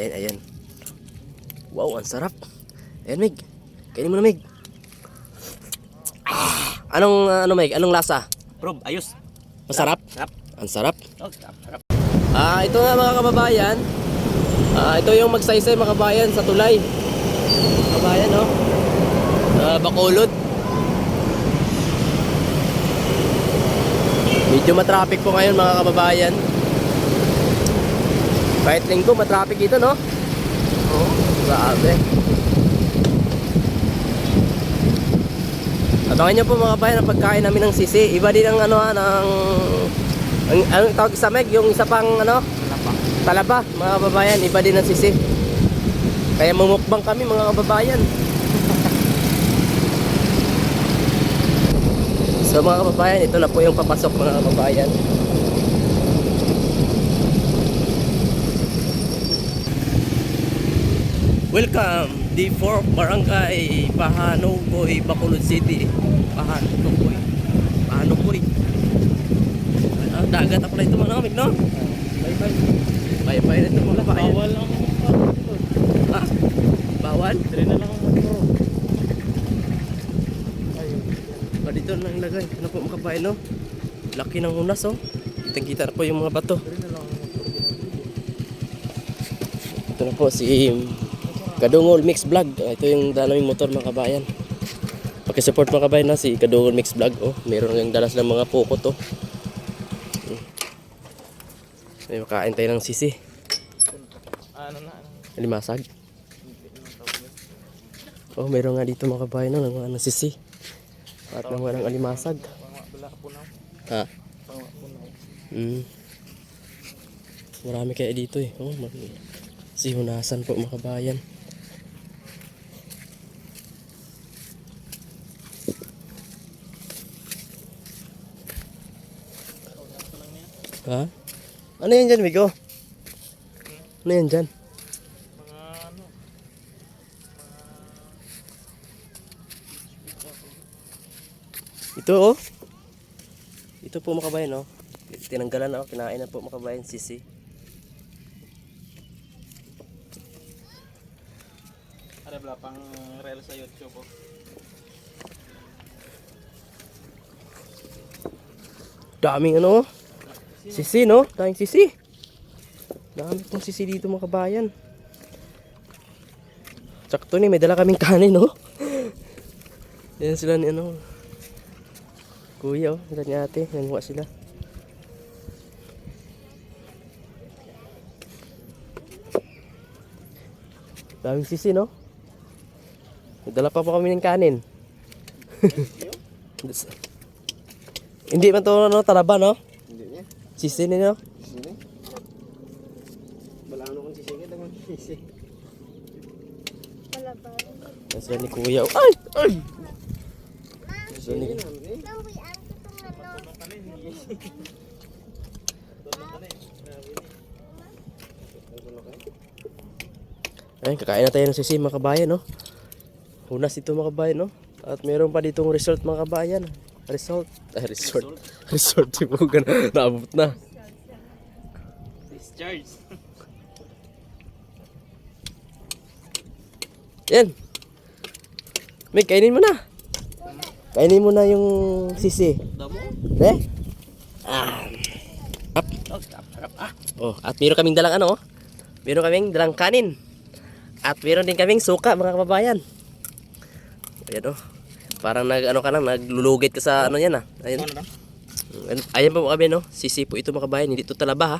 Ayan, ayan. Wow, ang sarap. Ayan, Mig. Kainin mo na, Mig. Ah, anong, ano, Mig? Anong lasa? Bro, ayos. Masarap? Sarap. Ang sarap. Oh, sarap, sarap. Ah, ito nga mga kababayan. Ah, ito yung magsaysay mga kababayan sa tulay. Kabayan, no? Ah, Bacolod. Medyo matraffic po ngayon mga kababayan. Kahit linggo, matraffic dito, no? Oo. Grabe. Abangan nyo po mga kabayan ang pagkain namin ng sisi. Iba din ang ano, ah, ng... Ang, ang tawag sa meg, yung isa pang ano, Wala pa. Talaba, mga kababayan, iba din ang sisi. Kaya mumukbang kami mga kababayan. so mga kababayan, ito na po yung papasok mga kababayan. Welcome, D4 Barangay Pahanogoy, Bacolod City. Pahanogoy. Pahanogoy. Ah, dagat ako na ito mga kamig, no? Bye-bye. Bye-bye na ito mga kababayan. Bawal lang ang Ah, bawal? Dire na lang. Ayun. Ah, dito lang ilagay. Ano po mga kababayan, no? Laki ng unas, oh. Kitang-kita na po yung mga bato. Dire na lang. Ito na po si Kadungol Mix Vlog. Ah, Ito yung dala naming motor mga kabayan. Pakisupport mga kabayan na si Kadungol Mix Vlog. Oh, meron yung dalas ng mga pukot oh. Hmm. May makain tayo ng sisi. Ano na, ano. Limasag. Oh, meron nga dito mga kabayan no, ng mga sisi. At ng mga alimasag. Na. Ha. Na. Mm. Marami kaya dito eh. Oh, sihunasan po mga kabayan. Ha? Ano yan dyan, Migo? Ano yan dyan? Ito oh. Ito po mga kabayan oh. Tinanggalan na oh. Kinain na po mga kabayan sisi. Are bala pang reel sa YouTube oh. Daming ano oh. Sisi no? Daming sisi. Dami pong sisi dito mga kabayan. Sakto ni, may dala kaming kanin no? Yan sila ni ano. Kuya oh, sila ni ate. Nanguha sila. Daming sisi no? Dala pa po kami ng kanin. Hindi man to ano, talaba no? Sisi ni no? Sini. Bala ano kung sisingit naman. Sisi. Yan sila ni Kuya. Ay! Ay! Sila ni... Ayun, kakain na tayo ng sisi mga kabayan, no? Hunas ito mga kabayan, no? At meron pa ditong resort mga kabayan. Resort. Ay, resort. Resort. Di mo gan- naabot na. Discharge. Yan. May kainin mo na. Kainin mo na yung sisi. Damo. Eh? Ah. Up. Oh. Ah. Oh, at meron kaming dalang ano, oh. Meron kaming dalang kanin. At meron din kaming suka, mga kababayan. Ayan, oh. Parang nag, ano ka lang, naglulugit ka sa ano yan, ah. Ayan. Ano na? Ayan po kami, no. Sisi po ito, mga kababayan. Hindi ito talaba, ha.